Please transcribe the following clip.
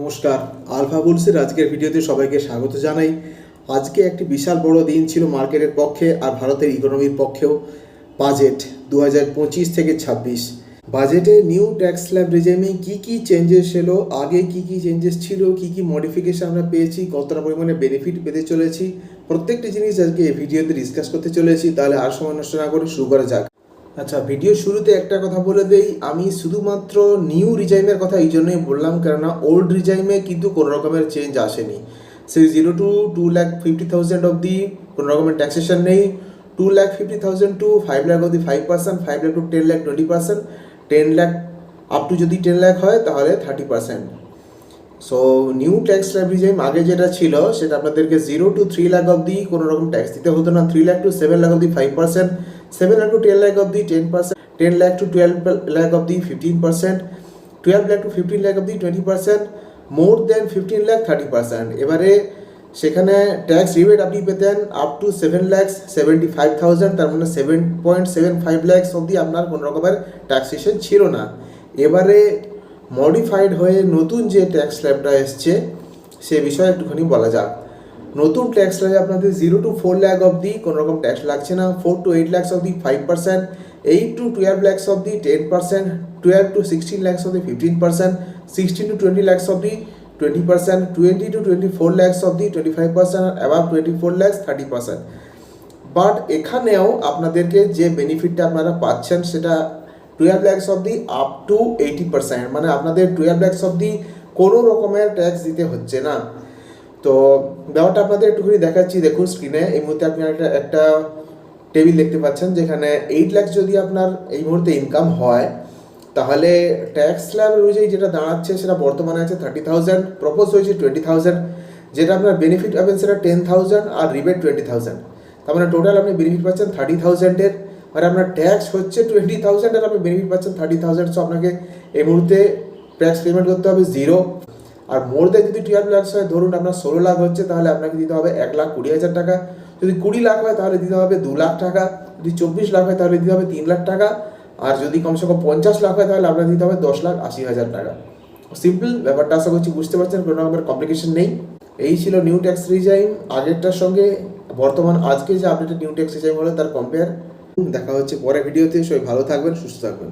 নমস্কার, আলফা বুলসের আজকের ভিডিওতে সবাইকে স্বাগত জানাই। আজকে একটি বিশাল বড় দিন ছিল মার্কেটের পক্ষে আর ভারতের ইকোনমির পক্ষেও। বাজেট দু থেকে ছাব্বিশ। বাজেটে নিউ ট্যাক্স স্ল্যাব রিজেমে কী কী চেঞ্জেস এলো? আগে কী কী চেঞ্জেস ছিল? কী কী মডিফিকেশান আমরা পেয়েছি? কতটা পরিমাণে বেনিফিট পেতে চলেছি? প্রত্যেকটি জিনিস আজকে এই ভিডিওতে ডিসকাস করতে চলেছি। তাহলে আর সময় নষ্ট না করে শুরু করা যাক। আচ্ছা ভিডিও শুরুতে একটা কথা বলে দেই। আমি শুধুমাত্র নিউ রিজাইমের কথা এই জন্যই বললাম, কেননা ওল্ড রিজাইমে কিন্তু কোনো রকমের চেঞ্জ আসেনি। সেই zero to two lakh fifty thousand অবধি কোনো রকমের ট্যাক্সেশন নেই। Two lakh fifty thousand to five lakh অবধি five percent five lakh to ten lakh twenty percent ten lakh up to যদি টেন ল্যাখ হয়, তাহলে thirty percent so new tax regime আগে যেটা ছিল, সেটা আপনাদেরকে জিরো টু থ্রি লাখ অবধি কোনো রকম ট্যাক্স দিতে হতো না। Three lakh to seven lakh অবধি five percent seven lakh to ten lakh অবধি ten percent ten lakh to twelve lakh অবধি fifteen percent twelve lakh to fifteen lakh অবধি twenty percent more than fifteen lakh thirty percent এবারে সেখানে tax rebate আপনি পেতেন up to seven lakhs seventy five thousand তার মানে seven point seven five lakhs অবধি আপনার কোনো রকমের ট্যাক্সেশন ছিল না। এবারে মডিফাইড হয়ে নতুন যে ট্যাক্স স্ল্যাবটা এসছে, সে বিষয়ে একটুখানি বলা যাক। নতুন ট্যাক্স স্ল্যাবে আপনাদের জিরো টু ফোর ল্যাক অবধি, কোনো রকম ট্যাক্স লাগছে না। ফোর টু এইট ল্যাক্স অবধি five percent eight to twelve lakhs অবধি ten percent twelve to sixteen lakhs অবধি fifteen percent sixteen to twenty lakhs অবধি twenty percent twenty to twenty four lakhs অবধি twenty five percent R above twenty four lakhs thirty percent but এখানেও আপনাদেরকে যে বেনিফিটটা আপনারা পাচ্ছেন, সেটা টুয়েলভ ল্যাক্স অবধি আপ টু এইটি পার্সেন্ট মানে আপনাদের টুয়েলভ ল্যাক্স অবধি কোনো রকমের ট্যাক্স দিতে হচ্ছে না। তো ব্যাপারটা আপনাদের একটুখানি দেখাচ্ছি। দেখুন স্ক্রিনে এই মুহূর্তে আপনি একটা একটা টেবিল দেখতে পাচ্ছেন যেখানে এইট ল্যাক্স যদি আপনার এই মুহূর্তে ইনকাম হয়, তাহলে ট্যাক্স স্ল্যাব অনুযায়ী যেটা দাঁড়াচ্ছে সেটা বর্তমানে আছে থার্টি থাউজেন্ড প্রপোজ হয়েছে টোয়েন্টি থাউজেন্ড যেটা আপনার বেনিফিট পাবেন সেটা টেন থাউজেন্ড আর রিবেট টোয়েন্টি থাউজেন্ড তার মানে টোটাল আপনি বেনিফিট পাচ্ছেন থার্টি থাউজেন্ডের মানে আপনার ট্যাক্স হচ্ছে টোয়েন্টি থাউজেন্ড আর আপনি বেনিফিট পাচ্ছেন থার্টি থাউজেন্ড সো আপনাকে এই মুহূর্তে ট্যাক্স পেমেন্ট করতে হবে জিরো আর মোর দেন যদি টুয়েলভ লাখ হয়, ধরুন আপনার ষোলো লাখ হচ্ছে, তাহলে আপনাকে দিতে হবে এক লাখ কুড়ি হাজার টাকা। যদি কুড়ি লাখ হয়, তাহলে দিতে হবে দু লাখ টাকা। যদি চব্বিশ লাখ হয়, তাহলে দিতে হবে তিন লাখ টাকা। আর যদি কমসে কম পঞ্চাশ লাখ হয়, তাহলে আপনাকে দিতে হবে দশ লাখ আশি হাজার টাকা। সিম্পল ব্যাপারটা আশা করছি বুঝতে পারছেন, কোনো রকমের কমপ্লিকেশন নেই। এই ছিল নিউ ট্যাক্স রিজাইম আগেরটার সঙ্গে বর্তমান আজকে যে আপডেটেড নিউ ট্যাক্স রিজাইম হলো, তার কম্পেয়ার দেখা হচ্ছে পরে ভিডিওতে সবাই ভালো থাকবেন, সুস্থ থাকবেন।